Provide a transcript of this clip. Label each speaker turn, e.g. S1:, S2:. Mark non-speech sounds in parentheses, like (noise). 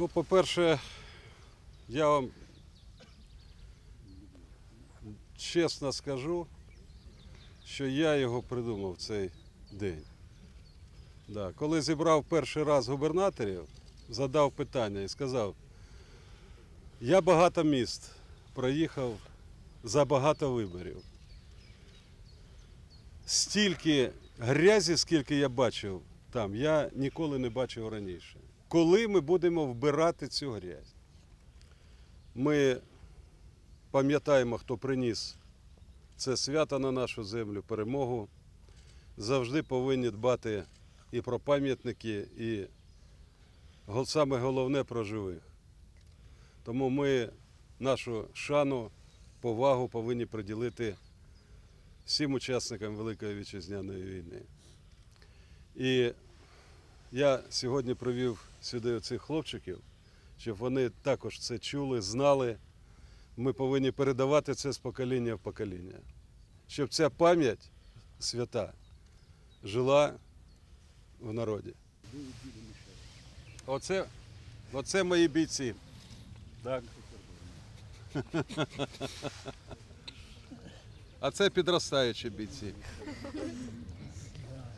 S1: Ну, по-перше, я вам чесно скажу, що я його придумав цей день. Да. Коли зібрав перший раз губернаторів, задав питання і сказав, я багато міст проїхав за багато виборів. Стільки грязі, скільки я бачив там, я ніколи не бачив раніше. Коли ми будемо вбирати цю грязь? Ми пам'ятаємо, хто приніс це свято на нашу землю, перемогу. Завжди повинні дбати і про пам'ятники, і саме головне про живих. Тому ми нашу шану, повагу повинні приділити всім учасникам Великої вітчизняної війни. І я сьогодні привів сюди цих хлопчиків, щоб вони також це чули, знали. Ми повинні передавати це з покоління в покоління, щоб ця пам'ять свята жила в народі. Оце, оце мої бійці. Так. (laughs) А це підростаючі бійці.